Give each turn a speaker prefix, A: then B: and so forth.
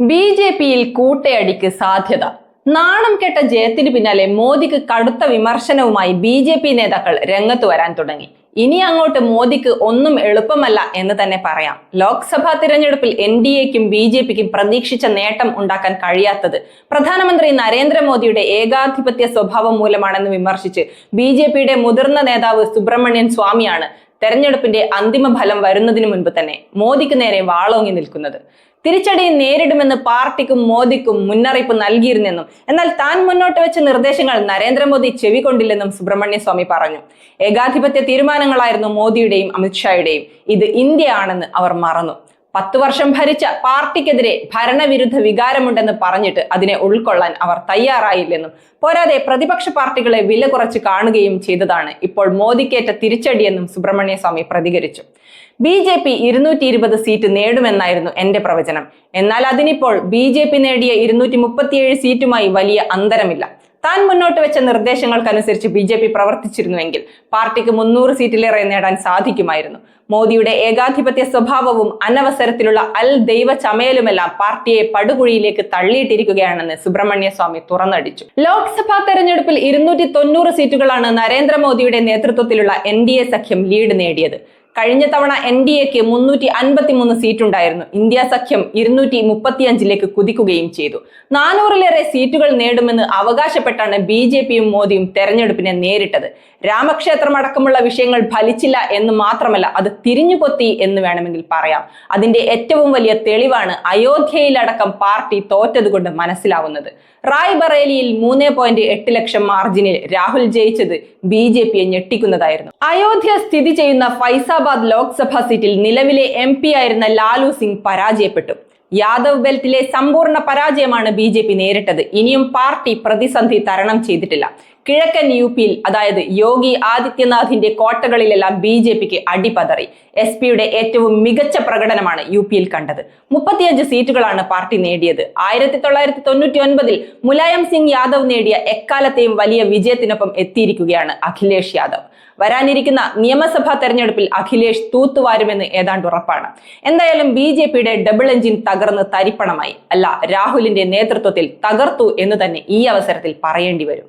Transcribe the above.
A: B J പിയിൽ കൂട്ടയടിക്ക് സാധ്യത. നാണം കെട്ട ജയത്തിന് പിന്നാലെ മോദിക്ക് കടുത്ത വിമർശനവുമായി ബി ജെ പി നേതാക്കൾ രംഗത്ത് വരാൻ തുടങ്ങി. ഇനി അങ്ങോട്ട് മോദിക്ക് ഒന്നും എളുപ്പമല്ല എന്ന് തന്നെ പറയാം. ലോക്സഭാ തിരഞ്ഞെടുപ്പിൽ എൻ ഡി എക്കും ബി ജെ പിക്കും പ്രതീക്ഷിച്ച നേട്ടം ഉണ്ടാക്കാൻ കഴിയാത്തത് പ്രധാനമന്ത്രി നരേന്ദ്രമോദിയുടെ ഏകാധിപത്യ സ്വഭാവം മൂലമാണെന്ന് വിമർശിച്ച് ബി ജെ പിയുടെ മുതിർന്ന നേതാവ് സുബ്രഹ്മണ്യൻ സ്വാമിയാണ് തെരഞ്ഞെടുപ്പിന്റെ അന്തിമ ഫലം വരുന്നതിന് മുൻപ് തന്നെ മോദിക്ക് നേരെ വാളോങ്ങി നിൽക്കുന്നത്. തിരിച്ചടി നേരിടുമെന്ന് പാർട്ടിക്കും മോദിക്കും മുന്നറിയിപ്പ് നൽകിയിരുന്നെന്നും എന്നാൽ താൻ മുന്നോട്ട് വെച്ച നിർദ്ദേശങ്ങൾ നരേന്ദ്രമോദി ചെവികൊണ്ടില്ലെന്നും സുബ്രഹ്മണ്യ സ്വാമി പറഞ്ഞു. ഏകാധിപത്യ തീരുമാനങ്ങളായിരുന്നു മോദിയുടെയും അമിത്ഷായുടെയും. ഇത് ഇന്ത്യയാണെന്ന് അവർ മറന്നു. പത്തു വർഷം ഭരിച്ച പാർട്ടിക്കെതിരെ ഭരണവിരുദ്ധ വികാരമുണ്ടെന്ന് പറഞ്ഞിട്ട് അതിനെ ഉൾക്കൊള്ളാൻ അവർ തയ്യാറായില്ലെന്നും പോരാതെ പ്രതിപക്ഷ പാർട്ടികളെ വില കുറച്ച് കാണുകയും ചെയ്തതാണ് ഇപ്പോൾ മോദിക്കേറ്റ തിരിച്ചടിയെന്നും സുബ്രഹ്മണ്യ സ്വാമി പ്രതികരിച്ചു. ബി ജെ പി ഇരുന്നൂറ്റി ഇരുപത് സീറ്റ് നേടുമെന്നായിരുന്നു എന്റെ പ്രവചനം. എന്നാൽ അതിനിപ്പോൾ ബി ജെ പി നേടിയ ഇരുന്നൂറ്റി മുപ്പത്തിയേഴ് സീറ്റുമായി വലിയ അന്തരമില്ല. താൻ മുന്നോട്ട് വെച്ച നിർദ്ദേശങ്ങൾക്കനുസരിച്ച് ബി ജെ പി പ്രവർത്തിച്ചിരുന്നുവെങ്കിൽ പാർട്ടിക്ക് മുന്നൂറ് സീറ്റിലേറെ നേടാൻ സാധിക്കുമായിരുന്നു. മോദിയുടെ ഏകാധിപത്യ സ്വഭാവവും അനവസരത്തിലുള്ള അൽ ദൈവ ചമയലുമെല്ലാം പാർട്ടിയെ പടുകുഴിയിലേക്ക് തള്ളിയിട്ടിരിക്കുകയാണെന്ന് സുബ്രഹ്മണ്യ സ്വാമി തുറന്നടിച്ചു. ലോക്സഭാ തെരഞ്ഞെടുപ്പിൽ ഇരുന്നൂറ്റി തൊണ്ണൂറ് സീറ്റുകളാണ് നരേന്ദ്രമോദിയുടെ നേതൃത്വത്തിലുള്ള എൻ ഡി എ സഖ്യം ലീഡ് നേടിയത്. കഴിഞ്ഞ തവണ എൻ ഡി എക്ക് മുന്നൂറ്റി അൻപത്തി മൂന്ന് സീറ്റുണ്ടായിരുന്നു. ഇന്ത്യ സഖ്യം ഇരുന്നൂറ്റി മുപ്പത്തിയഞ്ചിലേക്ക് കുതിക്കുകയും ചെയ്തു. നാനൂറിലേറെ സീറ്റുകൾ നേടുമെന്ന് അവകാശപ്പെട്ടാണ് ബി ജെ പിയും മോദിയും തെരഞ്ഞെടുപ്പിനെ നേരിട്ടത്. രാമക്ഷേത്രം അടക്കമുള്ള വിഷയങ്ങൾ ഫലിച്ചില്ല എന്ന് മാത്രമല്ല അത് തിരിഞ്ഞുകൊത്തി എന്ന് വേണമെങ്കിൽ പറയാം. അതിന്റെ ഏറ്റവും വലിയ തെളിവാണ് അയോധ്യയിലടക്കം പാർട്ടി തോറ്റതുകൊണ്ട് മനസ്സിലാവുന്നത്. റായ് ബറേലിയിൽ മൂന്ന് പോയിന്റ് എട്ട് ലക്ഷം മാർജിനിൽ രാഹുൽ ജയിച്ചത് ബി ജെ പിയെ ഞെട്ടിക്കുന്നതായിരുന്നു. അയോധ്യ സ്ഥിതി ചെയ്യുന്ന ഫൈസാബാദ് ലോക്സഭാ സീറ്റിൽ നിലവിലെ എം പി ആയിരുന്ന ലാലു സിംഗ് പരാജയപ്പെട്ടു. യാദവ് ബെൽറ്റിലെ സമ്പൂർണ പരാജയമാണ് ബി ജെ പി നേരിട്ടത്. ഇനിയും പാർട്ടി പ്രതിസന്ധി തരണം ചെയ്തിട്ടില്ല. കിഴക്കൻ യു പിയിൽ അതായത് യോഗി ആദിത്യനാഥിന്റെ കോട്ടകളിലെല്ലാം ബി ജെ പിക്ക് അടിപതറി. എസ് പിയുടെ ഏറ്റവും മികച്ച പ്രകടനമാണ് യു പിയിൽ കണ്ടത്. മുപ്പത്തിയഞ്ച് സീറ്റുകളാണ് പാർട്ടി നേടിയത്. ആയിരത്തി തൊള്ളായിരത്തി തൊണ്ണൂറ്റി ഒൻപതിൽ മുലായം സിംഗ് യാദവ് നേടിയ എക്കാലത്തെയും വലിയ വിജയത്തിനൊപ്പം എത്തിയിരിക്കുകയാണ് അഖിലേഷ് യാദവ്. വരാനിരിക്കുന്ന നിയമസഭാ തെരഞ്ഞെടുപ്പിൽ അഖിലേഷ് തൂത്തുവാരുമെന്ന് ഏതാണ്ട് ഉറപ്പാണ്. എന്തായാലും ബി ജെ പിയുടെ ഡബിൾ എഞ്ചിൻ തകർന്ന് തരിപ്പണമായി. അല്ല രാഹുലിന്റെ നേതൃത്വത്തിൽ തകർത്തു എന്ന് തന്നെ ഈ അവസരത്തിൽ പറയേണ്ടി വരും.